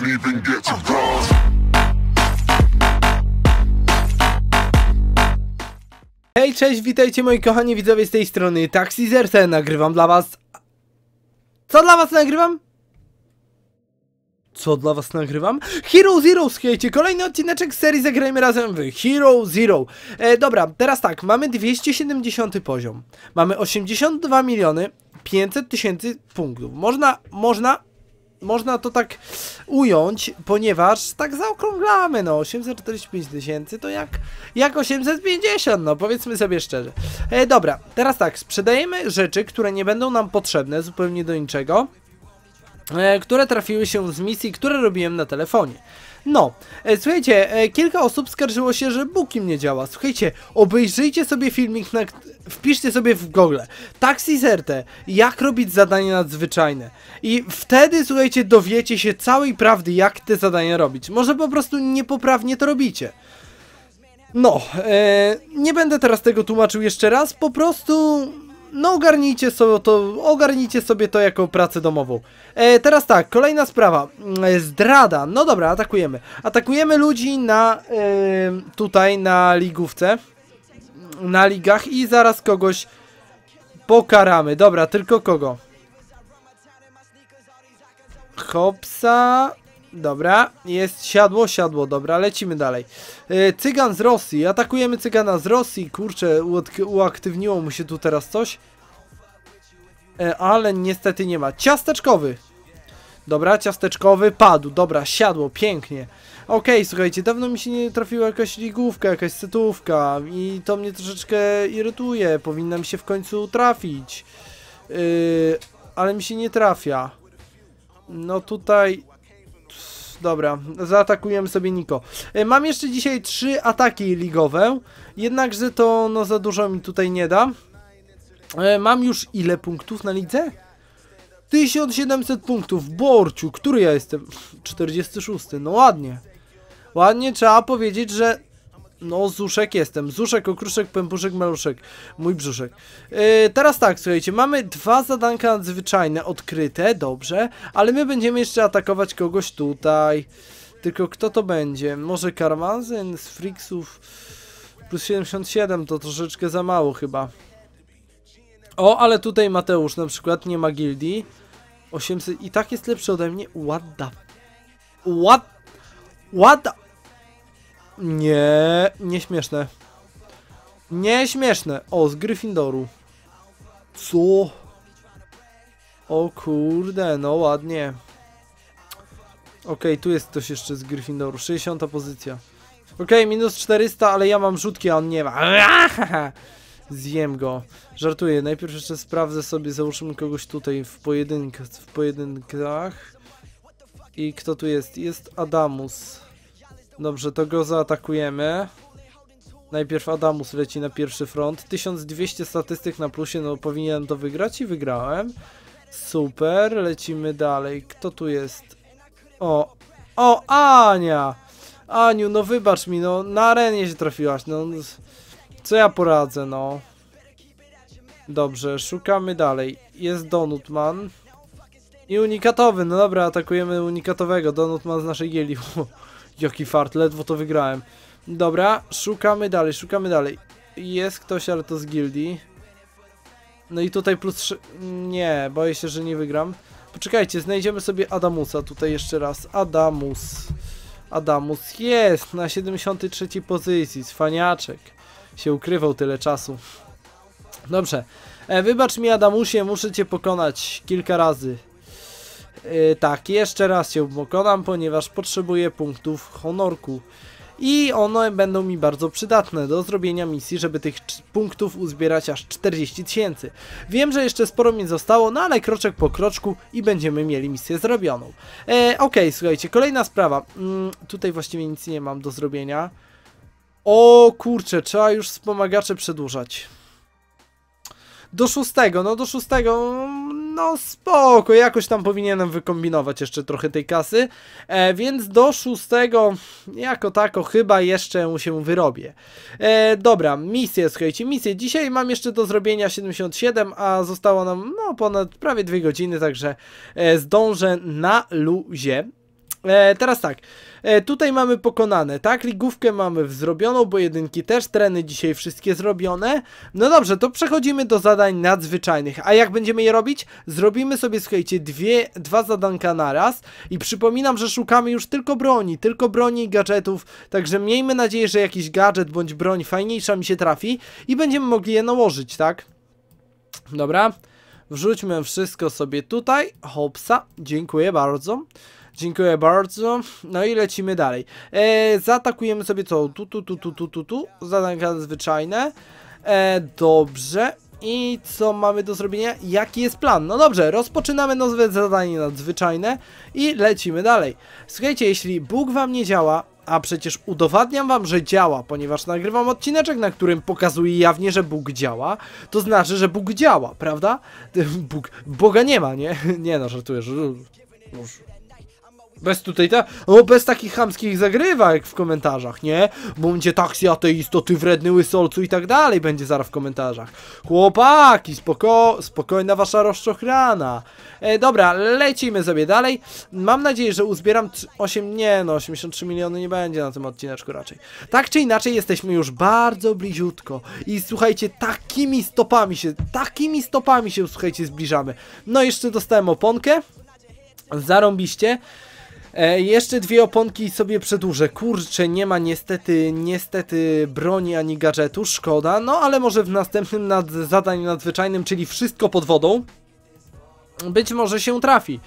didn't even get to. Hej, cześć, witajcie moi kochani widzowie z tej strony Taxi Zerce, nagrywam dla was... Co dla was nagrywam? Co dla was nagrywam? Hero Zero, słuchajcie, kolejny odcineczek serii Zagrajmy Razem w Hero Zero e, Dobra, teraz tak, mamy 270 poziom Mamy 82 miliony 500 tysięcy punktów Można, można, można to tak ująć, ponieważ tak zaokrąglamy, no 845 tysięcy to jak, jak 850, no powiedzmy sobie szczerze. E, dobra, teraz tak, sprzedajemy rzeczy, które nie będą nam potrzebne zupełnie do niczego, e, które trafiły się z misji, które robiłem na telefonie. No, e, słuchajcie, e, kilka osób skarżyło się, że Booking nie działa. Słuchajcie, obejrzyjcie sobie filmik, na, wpiszcie sobie w Google Taxi Zerte, jak robić zadania nadzwyczajne. I wtedy, słuchajcie, dowiecie się całej prawdy, jak te zadania robić. Może po prostu niepoprawnie to robicie. No, e, nie będę teraz tego tłumaczył jeszcze raz, po prostu no ogarnijcie sobie to, ogarnijcie sobie to jako pracę domową. E, teraz tak, kolejna sprawa. E, zdrada. No dobra, atakujemy. Atakujemy ludzi na e, tutaj na ligówce. Na ligach i zaraz kogoś pokaramy. Dobra, tylko kogo? Hopsa. Dobra, jest siadło, siadło, dobra, lecimy dalej. E, cygan z Rosji, atakujemy cygana z Rosji, kurczę, uak- uaktywniło mu się tu teraz coś. E, ale niestety nie ma. Ciasteczkowy. Dobra, ciasteczkowy padł, dobra, siadło, pięknie. Okej, słuchajcie, dawno mi się nie trafiła jakaś ligówka, jakaś setówka i to mnie troszeczkę irytuje, powinna mi się w końcu trafić. Yy, ale mi się nie trafia. No tutaj... Dobra, zaatakujemy sobie Niko. E, Mam jeszcze dzisiaj trzy ataki ligowe, jednakże to no za dużo mi tutaj nie da. E, Mam już ile punktów na lidze? 1700 punktów, Borciu, który ja jestem? 46, no ładnie. Ładnie trzeba powiedzieć, że no Zuszek jestem. Zuszek, okruszek, pępuszek, maluszek. Mój brzuszek. Yy, teraz tak, słuchajcie, mamy dwa zadanka nadzwyczajne odkryte, dobrze, ale my będziemy jeszcze atakować kogoś tutaj. Tylko kto to będzie? Może Karmazyn z Friksów plus 77 to troszeczkę za mało chyba. O, ale tutaj Mateusz na przykład nie ma gildii. 800 i tak jest lepszy ode mnie. What the... What? What the... Nie, nieśmieszne. Nieśmieszne. O, z Gryffindoru. Co? O kurde, no ładnie. Okej, tu jest ktoś jeszcze z Gryffindoru. 60 pozycja. Okej, minus 400, ale ja mam rzutki, a on nie ma. Zjem go. Żartuję. Najpierw jeszcze sprawdzę sobie, załóżmy kogoś tutaj w pojedynkach. W pojedynkach. I kto tu jest? Jest Adamus. Dobrze, to go zaatakujemy. Najpierw Adamus leci na pierwszy front. 1200 statystyk na plusie, no powinienem to wygrać i wygrałem. Super, lecimy dalej. Kto tu jest? O, o, Ania! Aniu, no wybacz mi, no na arenie się trafiłaś, no. Co ja poradzę, no. Dobrze, szukamy dalej. Jest Donutman. I unikatowy, no dobra, atakujemy unikatowego. Donutman z naszej gildii. Jaki fart, ledwo to wygrałem. Dobra, szukamy dalej, szukamy dalej. Jest ktoś, ale to z gildii. No i tutaj plus 3. Nie, boję się, że nie wygram. Poczekajcie, znajdziemy sobie Adamusa tutaj jeszcze raz. Adamus. Adamus jest na 73 pozycji. Cwaniaczek. Się ukrywał tyle czasu. Dobrze. E, wybacz mi Adamusie, muszę cię pokonać kilka razy. Yy, tak, jeszcze raz się pokonam, ponieważ potrzebuję punktów honorku. I one będą mi bardzo przydatne do zrobienia misji, żeby tych punktów uzbierać aż 40 tysięcy. Wiem, że jeszcze sporo mi zostało, no ale kroczek po kroczku i będziemy mieli misję zrobioną. E, Okej, słuchajcie, kolejna sprawa. Mm, tutaj właściwie nic nie mam do zrobienia. O kurczę, trzeba już wspomagacze przedłużać. Do szóstego, no do szóstego, no spoko, jakoś tam powinienem wykombinować jeszcze trochę tej kasy, e, więc do szóstego, jako tako, chyba jeszcze mu się wyrobię. E, dobra, misje, słuchajcie, misje, dzisiaj mam jeszcze do zrobienia 77, a zostało nam, no, ponad prawie dwie godziny, także e, zdążę na luzie. E, teraz tak, e, tutaj mamy pokonane, tak? Ligówkę mamy zrobioną, bo jedynki też, treny dzisiaj wszystkie zrobione. No dobrze, to przechodzimy do zadań nadzwyczajnych. A jak będziemy je robić? Zrobimy sobie, słuchajcie, dwie, dwa zadanka naraz. I przypominam, że szukamy już tylko broni, tylko broni i gadżetów. Także miejmy nadzieję, że jakiś gadżet bądź broń fajniejsza mi się trafi i będziemy mogli je nałożyć, tak? Dobra. Wrzućmy wszystko sobie tutaj. Hopsa, dziękuję bardzo. Dziękuję bardzo. No i lecimy dalej. E, zaatakujemy sobie co? Tu, tu, tu, tu, tu, tu, tu. Zadanka zwyczajne. E, dobrze. I co mamy do zrobienia? Jaki jest plan? No dobrze, rozpoczynamy nowe zadanie nadzwyczajne i lecimy dalej. Słuchajcie, jeśli Bóg wam nie działa, a przecież udowadniam wam, że działa, ponieważ nagrywam odcineczek, na którym pokazuje jawnie, że Bóg działa, to znaczy, że Bóg działa, prawda? Bóg, Boga nie ma, nie? Nie no, żartuję, że... Bez tutaj ta, o, bez takich chamskich zagrywek w komentarzach, nie? Bo będzie taksi ateisto, ty wredny łysolcu i tak dalej będzie zaraz w komentarzach. Chłopaki, spoko, spokojna wasza rozczochrana. E, dobra, lecimy sobie dalej. Mam nadzieję, że uzbieram 8, nie no, 83 miliony nie będzie na tym odcineczku raczej. Tak czy inaczej jesteśmy już bardzo bliziutko. I słuchajcie, takimi stopami się, takimi stopami się, słuchajcie, zbliżamy. No jeszcze dostałem oponkę. Zarąbiście. E, jeszcze dwie oponki sobie przedłużę. Kurczę, nie ma niestety, niestety broni ani gadżetu, szkoda. No ale może w następnym nad zadaniu nadzwyczajnym, czyli wszystko pod wodą, być może się trafi.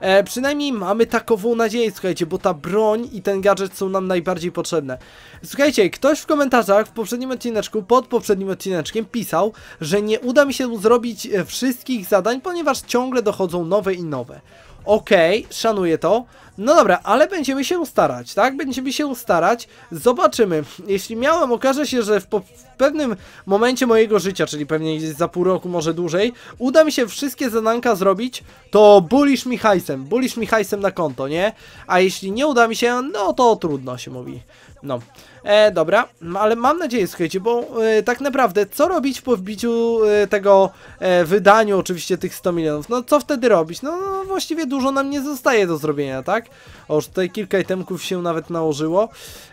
E, przynajmniej mamy takową nadzieję, słuchajcie, bo ta broń i ten gadżet są nam najbardziej potrzebne. Słuchajcie, ktoś w komentarzach w poprzednim odcineczku, pod poprzednim odcineczkiem pisał, że nie uda mi się zrobić e, wszystkich zadań, ponieważ ciągle dochodzą nowe i nowe. Okej, okay, szanuję to. No dobra, ale będziemy się starać, tak? Będziemy się starać. Zobaczymy. Jeśli miałem, okaże się, że w, w, pewnym momencie mojego życia, czyli pewnie gdzieś za pół roku, może dłużej, uda mi się wszystkie zadanka zrobić, to bulisz mi hajsem. Bulisz mi hajsem na konto, nie? A jeśli nie uda mi się, no to trudno się mówi. No. E, dobra, ale mam nadzieję, słuchajcie, bo e, tak naprawdę co robić po wbiciu e, tego e, wydaniu oczywiście tych 100 milionów? No co wtedy robić? No, no, właściwie dużo nam nie zostaje do zrobienia, tak? O, już tutaj kilka itemków się nawet nałożyło.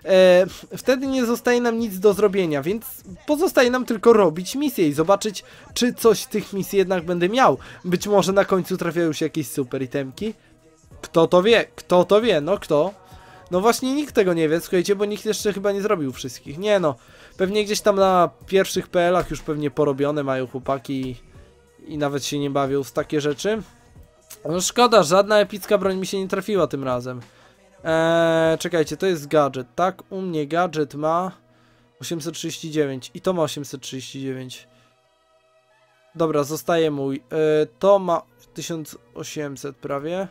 E, wtedy nie zostaje nam nic do zrobienia, więc pozostaje nam tylko robić misję i zobaczyć, czy coś z tych misji jednak będę miał. Być może na końcu trafiają się jakieś super itemki. Kto to wie? Kto to wie? No kto? No właśnie nikt tego nie wie, słuchajcie, bo nikt jeszcze chyba nie zrobił wszystkich. Nie no, pewnie gdzieś tam na pierwszych PL-ach już pewnie porobione mają chłopaki i, i nawet się nie bawią z takie rzeczy. No szkoda, żadna epicka broń mi się nie trafiła tym razem. Eee, czekajcie, to jest gadżet, tak? U mnie gadżet ma 839 i to ma 839. Dobra, zostaje mój. Eee, to ma 1800 prawie.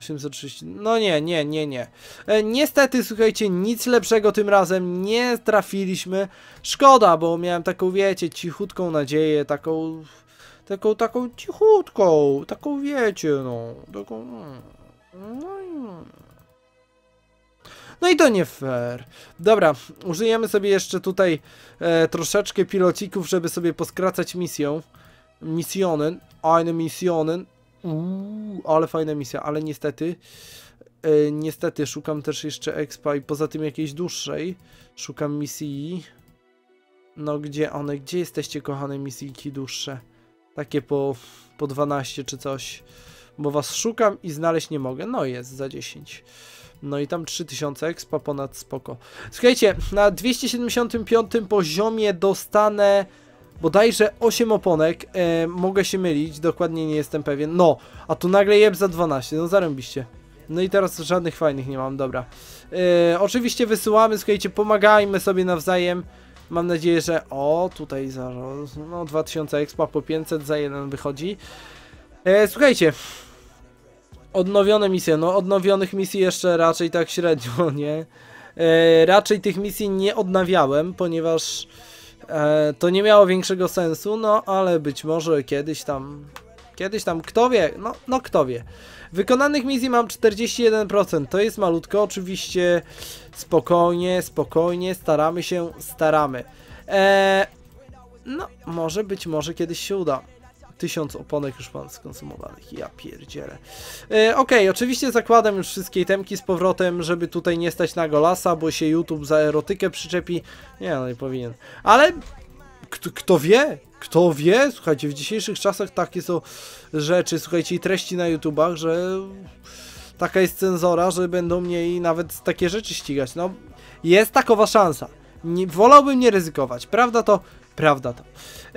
830. No nie, nie, nie, nie. E, niestety, słuchajcie, nic lepszego tym razem nie trafiliśmy. Szkoda, bo miałem taką, wiecie, cichutką nadzieję, taką, taką, taką cichutką, taką, wiecie, no, taką, no i... No i to nie fair. Dobra, użyjemy sobie jeszcze tutaj e, troszeczkę pilocików, żeby sobie poskracać misję. Misjonen, eine Missionen. Uuu, ale fajna misja, ale niestety, yy, niestety szukam też jeszcze expa i poza tym jakiejś dłuższej. Szukam misji. No gdzie one, gdzie jesteście kochane misjki dłuższe? Takie po, po 12 czy coś. Bo was szukam i znaleźć nie mogę. No jest, za 10. No i tam 3000 expa ponad spoko. Słuchajcie, na 275 poziomie dostanę bodajże 8 oponek, e, mogę się mylić, dokładnie nie jestem pewien, no, a tu nagle jeb za 12, no zarąbiście. No i teraz żadnych fajnych nie mam, dobra. E, oczywiście wysyłamy, słuchajcie, pomagajmy sobie nawzajem. Mam nadzieję, że... O, tutaj za... No, 2000 expa po 500 za jeden wychodzi. E, słuchajcie. Odnowione misje. No, odnowionych misji jeszcze raczej tak średnio, nie? E, raczej tych misji nie odnawiałem, ponieważ E, to nie miało większego sensu, no ale być może kiedyś tam, kiedyś tam, kto wie, no, no kto wie. Wykonanych misji mam 41%, to jest malutko, oczywiście spokojnie, spokojnie, staramy się, staramy. E, no, może być może kiedyś się uda. Tysiąc oponek już mam skonsumowanych. Ja pierdzielę. E, Okej, oczywiście zakładam już wszystkie temki z powrotem, żeby tutaj nie stać na golasa, bo się YouTube za erotykę przyczepi. Nie, no nie powinien. Ale kto, kto wie? Kto wie? Słuchajcie, w dzisiejszych czasach takie są rzeczy, słuchajcie, i treści na YouTubach, że taka jest cenzora, że będą mnie nawet takie rzeczy ścigać. No, jest takowa szansa. Nie, wolałbym nie ryzykować. Prawda to? Prawda to.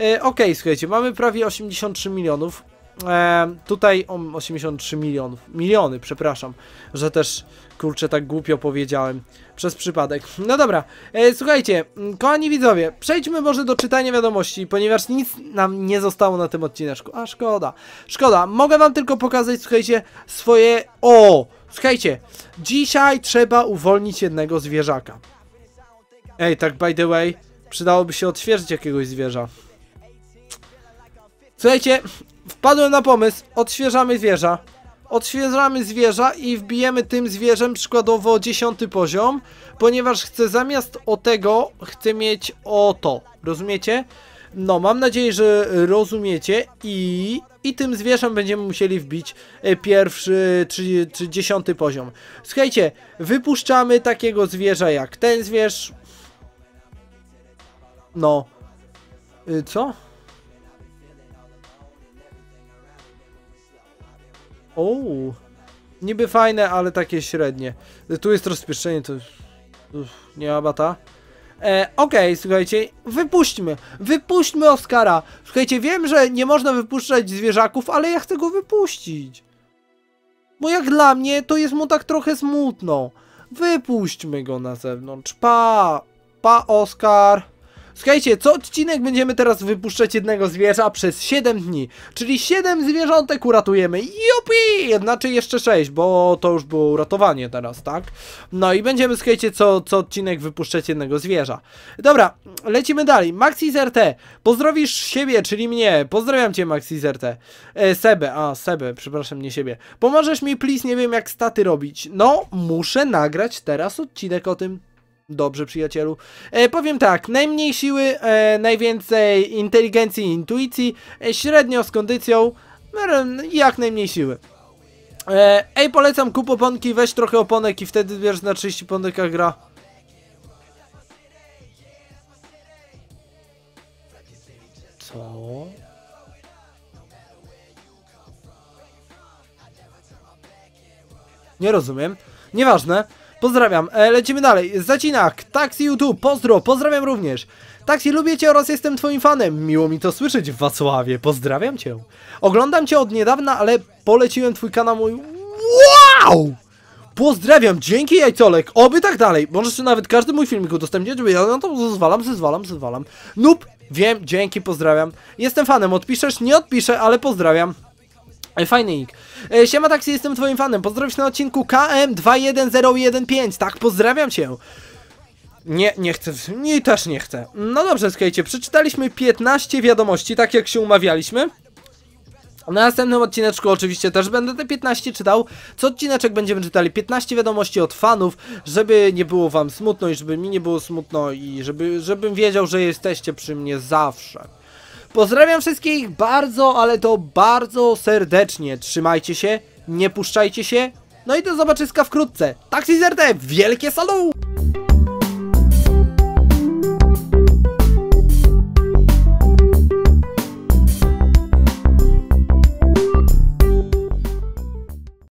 E, Okej, słuchajcie, mamy prawie 83 milionów. E, tutaj o, 83 milionów. Miliony, przepraszam, że też kurczę tak głupio powiedziałem przez przypadek. No dobra, e, słuchajcie, kochani widzowie, przejdźmy może do czytania wiadomości, ponieważ nic nam nie zostało na tym odcineczku. A szkoda, szkoda. Mogę wam tylko pokazać, słuchajcie, swoje. O! Słuchajcie, dzisiaj trzeba uwolnić jednego zwierzaka. Ej, tak by the way, przydałoby się odświeżyć jakiegoś zwierza. Słuchajcie, wpadłem na pomysł, odświeżamy zwierza. Odświeżamy zwierza i wbijemy tym zwierzem przykładowo 10 poziom, ponieważ chcę zamiast o tego, chcę mieć o to. Rozumiecie? No, mam nadzieję, że rozumiecie i, i tym zwierzem będziemy musieli wbić e, pierwszy czy, czy dziesiąty poziom. Słuchajcie, wypuszczamy takiego zwierza jak ten zwierz. No. Y, Co? O, niby fajne, ale takie średnie. Tu jest rozpieszczenie, to Uff, nie ma bata. E, Okej, słuchajcie, wypuśćmy, wypuśćmy Oscara. Słuchajcie, wiem, że nie można wypuszczać zwierzaków, ale ja chcę go wypuścić. Bo jak dla mnie, to jest mu tak trochę smutno. Wypuśćmy go na zewnątrz. Pa, pa Oskar. Słuchajcie, co odcinek będziemy teraz wypuszczać jednego zwierza przez 7 dni. Czyli 7 zwierzątek uratujemy. Jupi! Znaczy jeszcze 6, bo to już było uratowanie teraz, tak? No i będziemy, słuchajcie, co, co odcinek wypuszczać jednego zwierza. Dobra, lecimy dalej. Maxi pozdrowisz siebie, czyli mnie. Pozdrawiam cię, Maxi. E, Sebę, a Sebę, przepraszam, nie siebie. Pomożesz mi, please, nie wiem jak staty robić. No, muszę nagrać teraz odcinek o tym. Dobrze, przyjacielu. E, powiem tak, najmniej siły, e, najwięcej inteligencji i intuicji, e, średnio z kondycją, e, jak najmniej siły. E, ej, polecam kup oponki, weź trochę oponek i wtedy wiesz na 30 oponkach gra. Co? Nie rozumiem. Nieważne. Pozdrawiam. E, lecimy dalej. Zacinak, Taxi YouTube, pozdro, pozdrawiam również. Taxi, lubię cię oraz jestem twoim fanem. Miło mi to słyszeć w Wacławie. Pozdrawiam cię. Oglądam cię od niedawna, ale poleciłem twój kanał mój. Wow! Pozdrawiam, dzięki jajcolek, oby tak dalej. Możesz nawet każdy mój filmik udostępnić, żeby ja na to zezwalam, zezwalam, zezwalam. Nup, wiem, dzięki, pozdrawiam. Jestem fanem, odpiszesz? Nie odpiszę, ale pozdrawiam. Fajny nick. E, Siema Taxi, jestem twoim fanem. Pozdrowisz na odcinku KM21015. Tak, pozdrawiam cię. Nie, nie chcę. Nie, też nie chcę. No dobrze, słuchajcie, przeczytaliśmy 15 wiadomości, tak jak się umawialiśmy. Na następnym odcineczku oczywiście też będę te 15 czytał. Co odcineczek będziemy czytali 15 wiadomości od fanów, żeby nie było wam smutno i żeby mi nie było smutno i żeby, żebym wiedział, że jesteście przy mnie zawsze. Pozdrawiam wszystkich bardzo, ale to bardzo serdecznie. Trzymajcie się, nie puszczajcie się. No i do zobaczyska wkrótce. Taxi ZRT, wielkie salut!